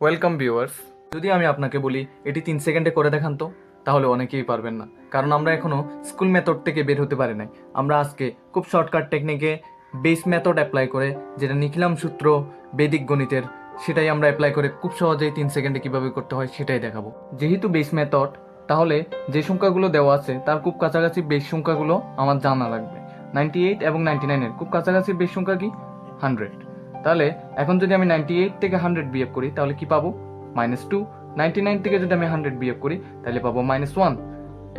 Welcome viewers যদি আমি আপনাকে বলি, এটি তিন সেকেন্ডে করে দেখান তো, তাহলে অনেকেই পারবেন না। কারণ আমরা এখনও স্কুল মেথড থেকে বের হতে পারি নাই। আমরা আজকে খুব শর্টকাট টেকনিকে বেস মেথড অ্যাপ্লাই করে, যেটা নিখিলাম সূত্র, বেদিক গণিতের, সেটাই আমরা অ্যাপ্লাই করে খুব সহজেই তিন সেকেন্ডে কীভাবে করতে হয় সেটাই দেখাবো। যেহেতু বেস মেথড তাহলে যে সংখ্যাগুলো দেওয়া আছে, তার খুব কাছাকাছি বেশ সংখ্যাগুলো আমার জানা লাগবে। নাইনটি এইট এবং নাইনটি নাইনের খুব কাছাকাছি বেশ সংখ্যা কি? হান্ড্রেড তাহলে এখন যদি আমি নাইনটি এইট থেকে হান্ড্রেড বিয়োগ করি, তাহলে কি পাবো? মাইনাস টু নাইনটি নাইন থেকে যদি আমি হান্ড্রেড বিয়োগ করি, তাহলে পাবো মাইনাস ওয়ান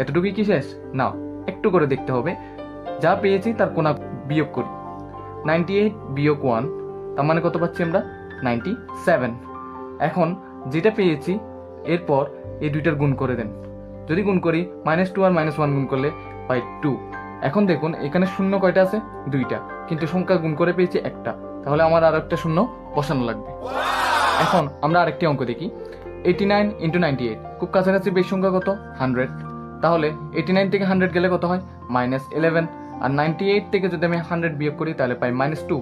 এতটুকুই কি শেষ? না, একটু করে দেখতে হবে। যা পেয়েছি তার কোনা বিয়োগ করি। নাইনটি এইট বিয়োগ ওয়ান তার মানে কত পাচ্ছি আমরা? নাইনটি সেভেন এখন যেটা পেয়েছি, এরপর এই দুইটার গুণ করে দেন। যদি গুণ করি মাইনাস টু আর মাইনাস ওয়ান গুণ করলে পাই টু এখন দেখুন, এখানে শূন্য কয়টা আছে? দুইটা। কিন্তু সংখ্যা গুণ করে পেয়েছি একটা। তাহলে আমার আর একটা শূন্য বসানো লাগবে। এখন আমরা আরেকটি অঙ্ক দেখি। Eighty nine into ninety eight খুব কাছাকাছি বেশ সংখ্যা কত? হান্ড্রেড তাহলে এইটি নাইন থেকে হান্ড্রেড গেলে কত হয়? মাইনাস ইলেভেন আর নাইনটি এইট থেকে যদি আমি হান্ড্রেড বিয়োগ করি, তাহলে পাই মাইনাস টু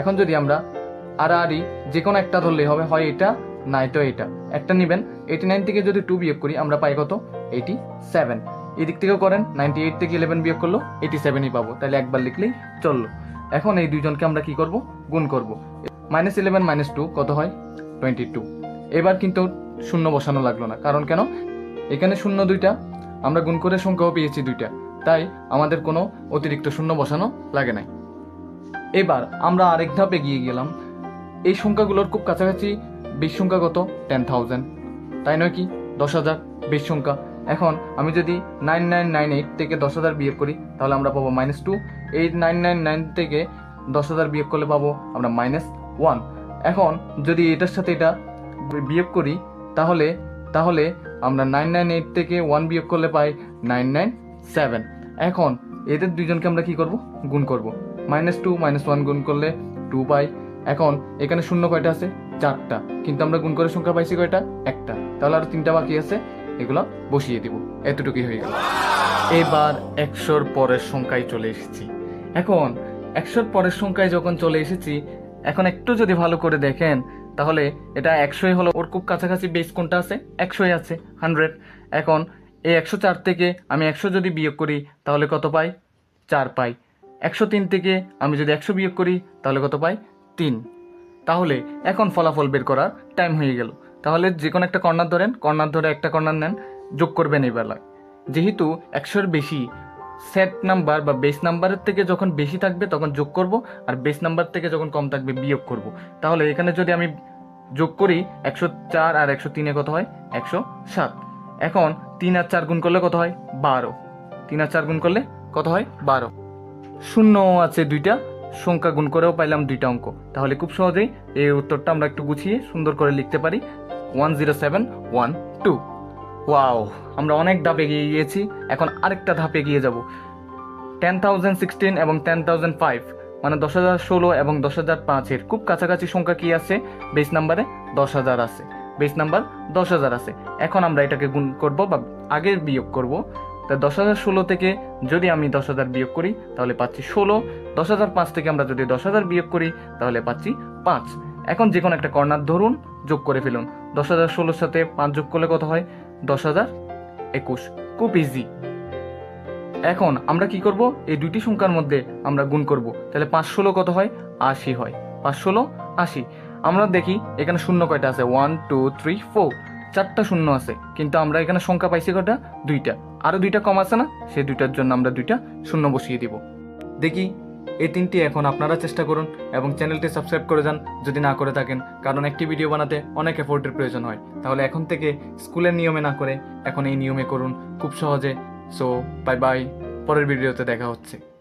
এখন যদি আমরা আর আড়াআড়ি যে কোনো একটা ধরলেই হবে, হয় এটা নয়তো এটা। একটা নেবেন। এইটি নাইন থেকে যদি টু বিয়োগ করি, আমরা পাই কত? এইটি সেভেন এদিক থেকেও করেন নাইনটি এইট থেকে ইলেভেন বিয়োগ করল এইটি সেভেনই পাবো। তাহলে একবার লিখলেই চলল। এখন এই দুইজনকে আমরা কি করব? গুণ করব। মাইনাস ইলেভেন মাইনাস টু কত হয়? টোয়েন্টি টু এবার কিন্তু শূন্য বসানো লাগল না। কারণ কেন? এখানে শূন্য দুইটা। আমরা গুণ করে সংখ্যাও পেয়েছি দুইটা। তাই আমাদের কোনো অতিরিক্ত শূন্য বসানো লাগে নাই। এবার আমরা আরেক ধাপ এগিয়ে গেলাম। এই সংখ্যাগুলোর খুব কাছাকাছি বেশ সংখ্যা কত? টেন থাউজেন্ড তাই নয় কি? দশ হাজার বেশ সংখ্যা। এখন আমি যদি নাইন নাইন নাইন এইট থেকে দশ হাজার বিয়োগ করি, তাহলে আমরা পাবো minus two eight nine nine nine থেকে দশ হাজার বিয়োগ করলে পাবো আমরা মাইনাস ওয়ান এখন যদি এটার সাথে এটা বিয়োগ করি, তাহলে তাহলে আমরা নাইন নাইন এইট থেকে ওয়ান বিয়োগ করলে পাই নাইন নাইন সেভেন এখন এদের দুইজনকে আমরা কি করব? গুণ করব। মাইনাস টু মাইনাস ওয়ান গুণ করলে টু পাই। এখন এখানে শূন্য কয়টা আছে? চারটা। কিন্তু আমরা গুণ করে সংখ্যা পাইছি কয়টা? একটা। তাহলে আর তিনটা বাকি আছে। এগুলো বসিয়ে দিব। এতটুকুই হয়ে গেল। এবার একশোর পরের সংখ্যায় চলে এসেছি। এখন, একশোর পরের সংখ্যায় যখন চলে এসেছি, এখন একটু যদি ভালো করে দেখেন, তাহলে এটা একশোই হলো। ওর খুব কাছাকাছি বেস কোনটা আছে? একশোই আছে হান্ড্রেড এখন, এই একশো চার থেকে আমি একশো যদি বিয়োগ করি, তাহলে কত পাই? চার পাই। একশো তিন থেকে আমি যদি একশো বিয়োগ করি, তাহলে কত পাই? তিন। তাহলে, এখন ফলাফল বের করার টাইম হয়ে গেল। তাহলে যে কোনো একটা কর্নার ধরেন, কর্নার ধরে একটা কর্নার নেন, যোগ করবেন এই বেলায়। যেহেতু একশোর বেশি সেট নাম্বার বা বেস নাম্বারের থেকে যখন বেশি থাকবে তখন যোগ করব, আর বেস নাম্বার থেকে যখন কম থাকবে বিয়োগ করব। তাহলে এখানে যদি আমি যোগ করি, একশো চার আর একশো তিনে কত হয়? একশো সাত। এখন তিন আর চার গুণ করলে কত হয়? বারো। তিন আর চার গুণ করলে কত হয়? বারো। শূন্য আছে দুইটা, সংখ্যা গুণ করেও পাইলাম দুইটা অঙ্ক। তাহলে খুব সহজেই এই উত্তরটা আমরা একটু গুছিয়ে সুন্দর করে লিখতে পারি। One zero seven one two wow, আমরা অনেক ধাপ এগিয়ে গিয়েছি, এখন আরেকটা ধাপ এগিয়ে যাব। টেন থাউজেন্ড সিক্সটিন এবং টেন থাউজেন্ড ফাইভ মানে দশ হাজার ষোলো এবং দশ হাজার পাঁচের খুব কাছাকাছি সংখ্যা কি আছে? বেস নাম্বারে দশ হাজার আছে। বেস নাম্বার দশ হাজার আছে। এখন আমরা এটাকে গুণ করব বা আগের বিয়োগ করব। তা দশ হাজার ষোলো থেকে যদি আমি দশ হাজার বিয়োগ করি, তাহলে পাচ্ছি ষোলো। দশ হাজার পাঁচ থেকে আমরা যদি দশ হাজার বিয়োগ করি, তাহলে পাচ্ছি পাঁচ। এখন যে কোনো একটা কর্নার ধরুন, যোগ করে ফেলুন। দশ হাজার ষোলোর সাথে পাঁচ যোগ করলে কত হয়? দশ হাজার? একুশ। খুব ইজি এখন আমরা কি করব? এই দুইটি সংখ্যার মধ্যে আমরা গুণ করব। তাহলে পাঁচ ষোলো কত হয়? আশি হয়। পাঁচ ষোলো আশি। আমরা দেখি এখানে শূন্য কয়টা আছে? ওয়ান টু থ্রি ফোর চারটা শূন্য আছে। কিন্তু আমরা এখানে সংখ্যা পাইছি কয়টা? দুইটা। আরও দুইটা কম আছে না? সেই দুইটার জন্য আমরা দুইটা শূন্য বসিয়ে দিব। দেখি এই তিনটি এখন আপনারা চেষ্টা করুন এবং চ্যানেলটি সাবস্ক্রাইব করে যান যদি না করে থাকেন, কারণ একটি ভিডিও বানাতে অনেক এফোর্টের প্রয়োজন হয়। তাহলে এখন থেকে স্কুলের নিয়মে না করে এখন এই নিয়মে করুন খুব সহজে। সো বাই বাই পরের ভিডিওতে দেখা হচ্ছে।